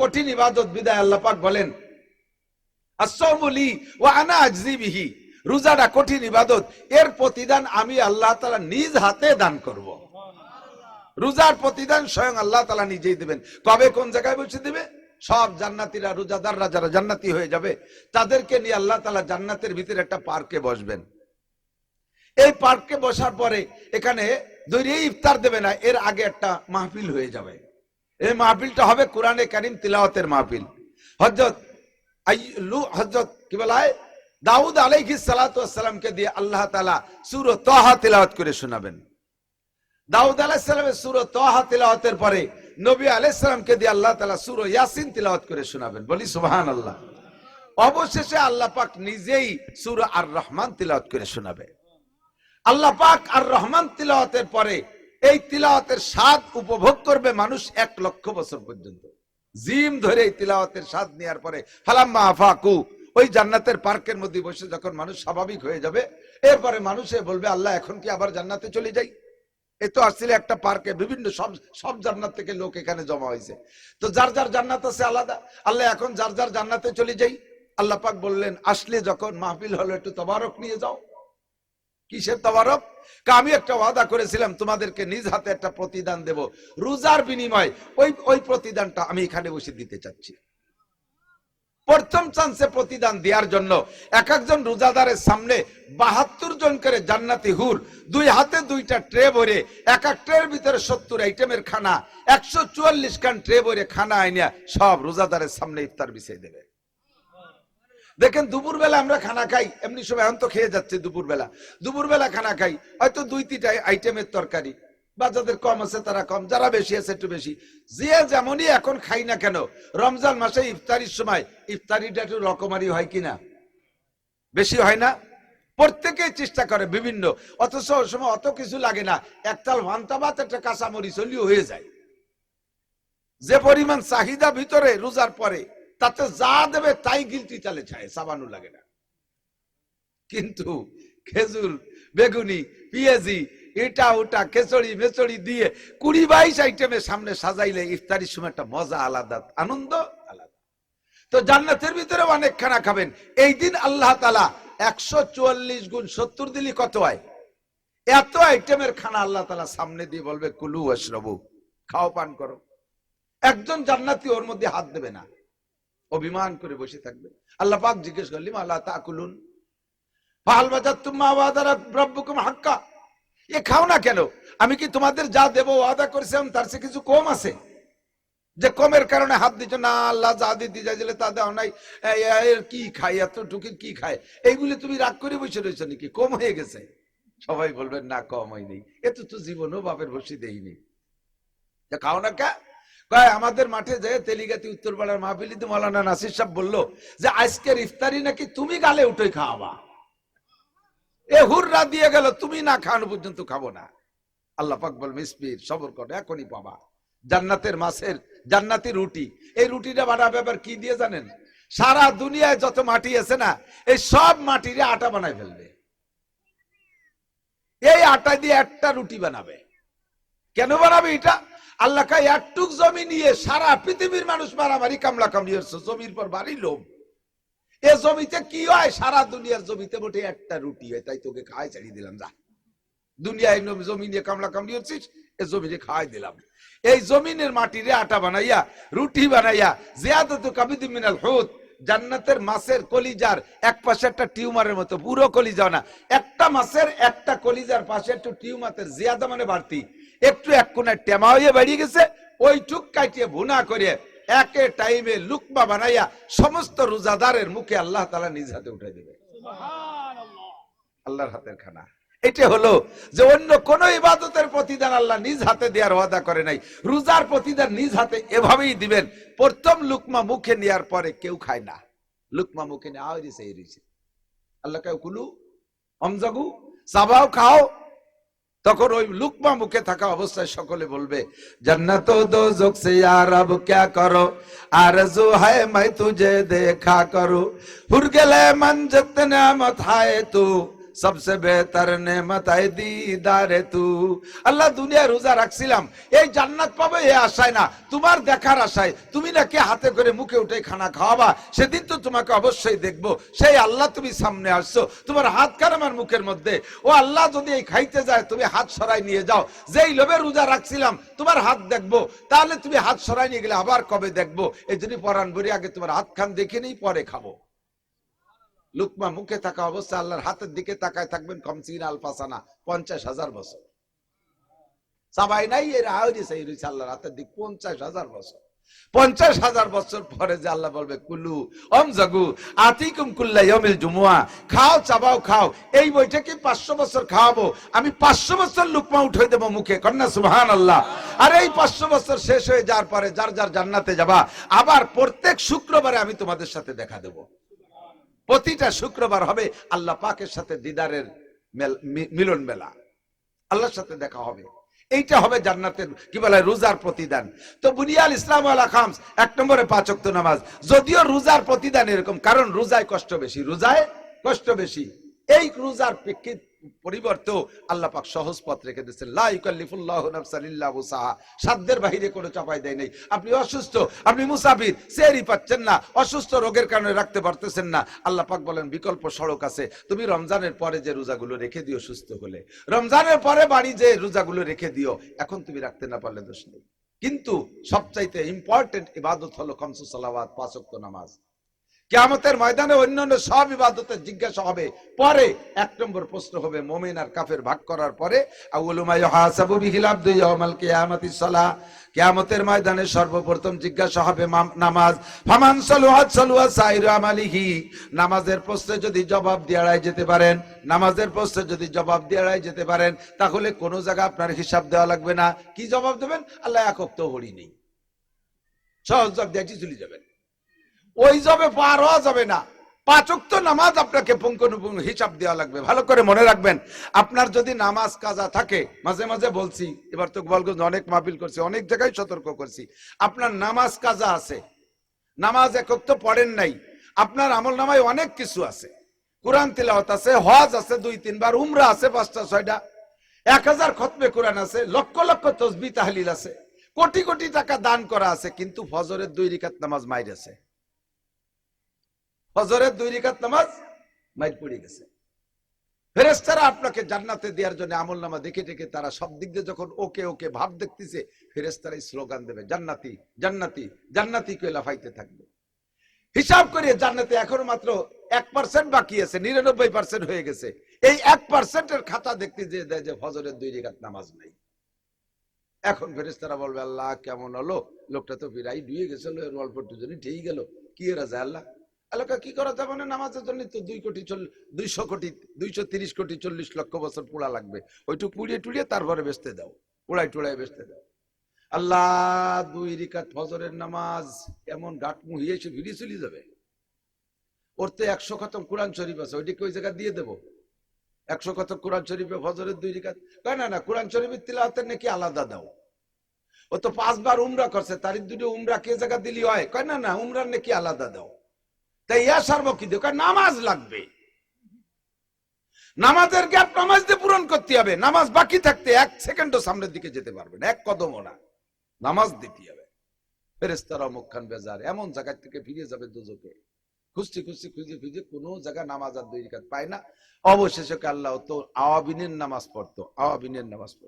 কঠিন ইবাদত বিদায় আল্লাহ পাক বলেন আসলি ও আনা আজজিবিহি রোজাটা কঠিন ইবাদত, এর প্রতিদান আমি আল্লাহ তালা নিজ হাতে দান করব। রোজার প্রতিদান স্বয়ং আল্লাহ তালা নিজেই দেবেন। কবে কোন জায়গায় বসে দিবে? সব জান্নাতীরা, রোজাদাররা যারা জান্নাতি হয়ে যাবে, তাদেরকে নিয়ে আল্লাহ তালা জান্নাতের ভিতরে একটা পার্কে বসবেন। এই পার্কে বসার পরে এখানে দৈরিয়ে ইফতার দেবে না, এর আগে একটা মাহফিল হয়ে যাবে। এই মাহফিলটা হবে কোরআনে কারিম তিলাওয়াতের মাহফিল। হজরত হজরত কি বলা হয়? দাউদ আলাইহি সালাতামকে দিয়ে আল্লাহ তালা সুর তহা তিলাওয়াত করে শোনাবেন। দাউদ আলাইসালামের সুর তহা তিলাওয়াতের পরে নবী আলাইসালামকে দিয়ে আল্লাহ তালা সুর ইয়াসিন তিলাওয়াত করে শোনাবেন। বলি সুবাহান আল্লাহ অবশেষে আল্লাহ পাক নিজেই সুর আর রহমান তিলাওয়াত করে শোনাবে। আল্লাহ পাক আর রহমান তিলাওয়াতের পরে এই তিলাওয়াতের স্বাদ উপভোগ করবে মানুষ এক লক্ষ বছর পর্যন্ত। জিম ধরে এই তিলাওয়াতের স্বাদ নেওয়ার পরে, ফালাম্মা আফাকু, ওই জান্নাতের পার্কের মধ্যে বসে যখন মানুষ স্বাভাবিক হয়ে যাবে, এরপরে মানুষে বলবে, আল্লাহ, এখন কি আবার জান্নাতে চলে যাই? এ তো আসলে একটা পার্কে বিভিন্ন সব সব জান্নাত থেকে লোক এখানে জমা হয়েছে। তো যার যার জান্নাত আছে আলাদা। আল্লাহ, এখন যার যার জান্নাতে চলে যাই। আল্লাহ পাক বললেন, আসলে যখন মাহফিল হলো, একটু তবারক নিয়ে যাও। কিসের তবারক আমি একটা ওয়াদা করেছিলাম, তোমাদেরকে নিজ হাতে একটা প্রতিদান দেব। রোজার বিনিময় ওই ওই প্রতিদানটা আমি এখানে বসে দিতে চাচ্ছি। প্রথম চান্সে প্রতিদান দেওয়ার জন্য এক একজন রোজাদারের সামনে বাহাত্তর জন করে জান্নাতি হুর, দুই হাতে দুইটা ট্রে ভরে, এক এক ট্রের ভিতরে সত্তর আইটেমের খানা, একশো চুয়াল্লিশ খান ট্রে ভরে খানা আইনিয়া সব রোজাদারের সামনে ইফতার বিছিয়ে দেবে। দেখেন দুপুর বেলা আমরা খানা খাই, এমনি সময় এখন তো খেয়ে যাচ্ছে দুপুর বেলা দুপুর বেলা খানা খাই, হয়তো দুই তিনটা আইটেমের তরকারি বা যাদের কম আছে, তারা কম, যারা বেশি আছে একটু বেশি। যে যেমনই এখন খাই না কেন, রমজান মাসে ইফতারির সময়, ইফতারিটা একটু রকমারি হয় কিনা বেশি হয় না? প্রত্যেকেই চেষ্টা করে বিভিন্ন, অথচ ওই সময় অত কিছু লাগে না একতাল ভান্তা ভাত, একটা কাঁচামরিচ হলিও হয়ে যায়। যে পরিমাণ চাহিদা ভিতরে, রোজার পরে তাতে যা দেবে তাই গিলতি চালে ছায় সাবানু লাগে না। কিন্তু খেজুর, বেগুনি, পেঁয়াজি এটা ওটা খেচড়ি, মেচড়ি দিয়ে কুড়ি বাইশ আইটেমের সামনে সাজাইলে ইফতারির সময় একটা মজা আলাদা, আনন্দ আলাদা। তো জান্নাতের ভিতরে অনেক খানা খাবেন। এই দিন আল্লাহ তালা একশো চুয়াল্লিশ গুণ সত্তর দিলি কত হয়? এত আইটেমের খানা আল্লাহ তালা সামনে দিয়ে বলবে, কুলু অশ্রবু খাও, পান করো। একজন জান্নাতি ওর মধ্যে হাত দেবে না। অভিমান করে বসে থাকবে। আল্লাহ পাক জিজ্ঞেস করলিম আল্লাহ তাকুলুন? হাক্কা। এ খাও না কেন? আমি কি তোমাদের যা দেবো ওয়াদা করেছিলাম, তার সে কিছু কম আছে? যে কমের কারণে হাত দিচ্ছ না, আল্লাহ যা দিতে চাইছিলে তা দেওয়া নাই। কি খায়? এত টুকির কি খায়? এইগুলি তুমি রাগ করে বসে রয়েছো নাকি? কম হয়ে গেছে। সবাই বলবেন, না, কম হয়নি। এ তো জীবনও বাপের বসি দেয়নি। খাও না কা? কয়, আমাদের মাঠে যে তেলিগাতি উত্তরপাড়ার মাহফিলিতে মৌলানা নাসির সাহেব বলল যে, আজকের ইফতারি নাকি তুমি গালে উঠে খাওয়াবা? এ হুররা দিয়ে গেল, তুমি না খাওয়ানো পর্যন্ত খাব না। আল্লাহ পাক বল মিসপির সবর করো, এখনই পাবা। জান্নাতের মাছের, জান্নাতি রুটি। এই রুটিটা বানাবে ব্যাপার কি দিয়ে জানেন? সারা দুনিয়ায় যত মাটি আছে না, এই সব মাটিরে আটা বানায় ফেলবে। এই আটা দিয়ে একটা রুটি বানাবে। কেন বানাবে এটা? আল্লাহ কাই একটুক জমি নিয়ে সারা পৃথিবীর মানুষ মারামারি, কামলা কামড়ি হচ্ছে, জমির পর বাড়ি লোভ এ জমিতে কি হয়? সারা দুনিয়ার জমিতে মোটে একটা রুটি হয়, তাই তোকে খাই ছাড়িয়ে দিলাম, যা। দুনিয়ায় জমি নিয়ে কামলা কামড়ি হচ্ছিস, এ জমিনে খাওয়াই দিলাম। এই জমিনের মাটিরে আটা বানাইয়া, রুটি বানাইয়া, জিয়াদত কাবিদ মিনাল হুদ জান্নাতের মাছের কলিজার এক পাশে একটা টিউমারের মতো, পুরো কলিজা না। একটা মাছের একটা কলিজার পাশে একটু টিউমারের জিয়াদা মানে বাড়তি। একটু এক কোনায় টেমা হয়ে বেরিয়ে গেছে ওই টুক কাটিয়ে ভুনা করে একে টাইমে লুকমা বানাইয়া সমস্ত রোজাদারের মুখে আল্লাহ তালা নিজ হাতে উঠে দেবে। আল্লাহর হাতের খানা। এটা হলো যে অন্য কোন ইবাদতের প্রতিদান আল্লাহ নিজ হাতে দেওয়ার ওয়াদা করে নাই। রোজার প্রতিদান নিজ হাতে এভাবেই দিবেন। প্রথম লুকমা মুখে নেওয়ার পরে কেউ খায় না। লুকমা মুখে নেওয়া হয়েছে এই রয়েছে আল্লাহ কেউ কুলু অমজাগু সাবাও খাও তখন ওই লুকমা মুখে থাকা অবস্থায় সকলে বলবে, জন্নত দোজক সে আর আব ক্যা করো? আর জো হায় মাই তুজে দেখা করো। হুর গেলে মান জতনা মত হায় তু। সবসে বেহতর নেমত দিদারে তু। আল্লাহ দুনিয়া রোজা রাখছিলাম, এই জান্নাত পাবে এ আশায় না, তোমার দেখার আশায়। তুমি নাকি হাতে করে মুখে উঠে খানা খাওয়াবা, সেদিন তো তোমাকে অবশ্যই দেখব। সেই আল্লাহ তুমি সামনে আসছো, তোমার হাত কার আমার মুখের মধ্যে? ও আল্লাহ, যদি এই খাইতে যায়, তুমি হাত সরাই নিয়ে যাও। যেই লোভে রোজা রাখছিলাম, তোমার হাত দেখব। তাহলে তুমি হাত সরাই নিয়ে গেলে আবার কবে দেখব? এই জন্য পরান বলি আগে তোমার হাত খান দেখে নেই, পরে খাব। লুকমা মুখে থাকা অবস্থা আল্লাহর হাতের দিকে তাকায় থাকবেন কমসিন আলফাসানা পঞ্চাশ হাজার বছর। সবাই নাই, এর আয়োজি সেই রয়েছে আল্লাহর হাতের দিক, পঞ্চাশ হাজার বছর। পঞ্চাশ হাজার বছর পরে যে আল্লাহ বলবে, কুলু অম জাগু আতিকুম কুল্লা ইয়মিল জুমুয়া, খাও, চাবাও, খাও, এই বইটাকে পাঁচশো বছর খাওয়াবো, আমি পাঁচশো বছর লুকমা উঠে দেবো মুখে, কন্যা সুহান আল্লাহ আর এই পাঁচশো বছর শেষ হয়ে যাওয়ার পরে যার যার জান্নাতে যাবা, আবার প্রত্যেক শুক্রবারে আমি তোমাদের সাথে দেখা দেবো। প্রতিটা শুক্রবার হবে আল্লাহ পাকের সাথে দিদারের মিলন মেলা। আল্লাহর সাথে দেখা হবে। এইটা হবে জান্নাতের, কি বলে, রোজার প্রতিদান। তো বুনিয়াল ইসলাম আলা খামস, এক নম্বরে পাচক নামাজ। যদিও রোজার প্রতিদান এরকম, কারণ রোজায় কষ্ট বেশি, রোজায় কষ্ট বেশি। এই রোজার প্রেক্ষিত পরিবর্তে আল্লাহ পাক সহজ পথ রেখে দিয়েছেন। লা ইউকাল্লিফুল্লাহু নাফসান ইল্লা বুসাহা সাধ্যের বাইরে কোনো চাপাই দেয় নেই। আপনি অসুস্থ, আপনি মুসাফির সেরি পাচ্ছেন না। অসুস্থ রোগের কারণে রাখতে পারতেছেন না। আল্লাহ পাক বলেন, বিকল্প সড়ক আছে। তুমি রমজানের পরে যে রোজাগুলো রেখে দিও সুস্থ হলে, রমজানের পরে বাড়ি যে রোজাগুলো রেখে দিও, এখন তুমি রাখতে না পারলে দোষ নেই। কিন্তু সবচাইতে ইম্পর্টেন্ট ইবাদত হলো কমসু সালাওয়াত, পাঁচ ওয়াক্ত নামাজ। কেয়ামতের ময়দানে অন্যান্য সব ইবাদতের জিজ্ঞাসা হবে। পরে এক নম্বর প্রশ্ন হবে, মোমেন আর কাফের ভাগ করার পরে কিয়ামতের ময়দানে সর্বপ্রথম জিজ্ঞাসা হবে নামাজ, ফামান সালুহাত সালুহা সাইরু আমালিহি। নামাজের প্রশ্নে যদি জবাব দিয়ে যেতে পারেন, নামাজের প্রশ্নে যদি জবাব দিয়ে যেতে পারেন, তাহলে কোনো জায়গা আপনার হিসাব দেওয়া লাগবে না। কি জবাব দেবেন? আল্লাহ একক তো নেই। সহজ জব দিয়ে চলে যাবেন। ওই জবে পার যাবে না। পাচক তো নামাজ আপনাকে পুঙ্খানুপুঙ্খ হিসাব দেওয়া লাগবে। ভালো করে মনে রাখবেন, আপনার যদি নামাজ কাজা থাকে, মাঝে মাঝে বলছি, এবার তো গোপালগঞ্জ অনেক মাহফিল করছি, অনেক জায়গায় সতর্ক করছি, আপনার নামাজ কাজা আছে। নামাজ একক তো পড়েন নাই, আপনার আমল নামায় অনেক কিছু আছে। কোরআন তিলাওয়াত আছে, হজ আছে, দুই তিনবার উমরা আছে, পাঁচটা, ছয়টা। এক হাজার খতমে কোরআন আছে, লক্ষ লক্ষ তসবি তাহলিল আছে। কোটি কোটি টাকা দান করা আছে, কিন্তু ফজরের দুই রিকাত নামাজ মাইর আছে। ফজরের দুই রিকাত নামাজ মাইর পড়ে গেছে। ফেরেস্তারা আপনাকে জান্নাতে দেওয়ার জন্য আমল নামা দেখে দেখে তারা সব দিক দিয়ে যখন ওকে ওকে ভাব দেখতেছে ফেরেস্তারাই স্লোগান দেবে, জান্নাতি জান্নাতি জান্নাতি কে লাফাইতে থাকবে। হিসাব করে জান্নাতে এখনও মাত্র এক পার্সেন্ট বাকি আছে, নিরানব্বই পার্সেন্ট হয়ে গেছে। এই এক পার্সেন্টের খাতা দেখতে যে দেয় যে ফজরের দুই রেখাত নামাজ নাই। এখন ফেরেস্তারা বলবে, আল্লাহ কেমন হলো? লোকটা তো বিরাই ডুয়ে গেছিল অল্প একটু ঠিক গেল। কি যায় আল্লাহ? আল্লাহ কি করা যাবে না? নামাজের জন্য তো দুই কোটি দুইশো কোটি, দুইশো তিরিশ কোটি চল্লিশ লক্ষ বছর পোড়া লাগবে। ওইটুকু পুড়িয়ে টুড়িয়ে তারপরে বেচতে দাও পোড়াই টোড়াই বেচতে দাও। আল্লাহ, দুই রিকাত ফজরের নামাজ এমন গাট মুহিয়ে এসে ভিড়িয়ে চলে যাবে। ওর তো একশো খতম কোরআন শরীফ আছে, ওইটাকে ওই জায়গা দিয়ে দেবো। একশো খতম কোরআন শরীফে ফজরের দুই রিকাত। না না, কোরআন শরীফের তিলাওয়াতের নাকি আলাদা দাও। ও তো পাঁচবার উমরা করছে তার দুটো উমরা কে জায়গা দিলি হয়? কয়, না না, উমরার নাকি আলাদা দাও। তাই ইয়া সার্ব কি নামাজ লাগবে। নামাজের গ্যাপ নামাজ দিয়ে পূরণ করতে হবে। নামাজ বাকি থাকতে এক সেকেন্ডও সামনের দিকে যেতে পারবে না, এক কদমও না। নামাজ দিতে হবে। ফেরেস্তারা মুখখান বেজার, এমন জায়গা থেকে ফিরে যাবে দুজকে। খুঁজতে খুঁজতে খুঁজে খুঁজে কোনো জায়গা নামাজ আর দুই পায় না। অবশেষে আল্লাহ তো আওয়াবিনের নামাজ পড়তো, আওয়াবিনের নামাজ পড়তো।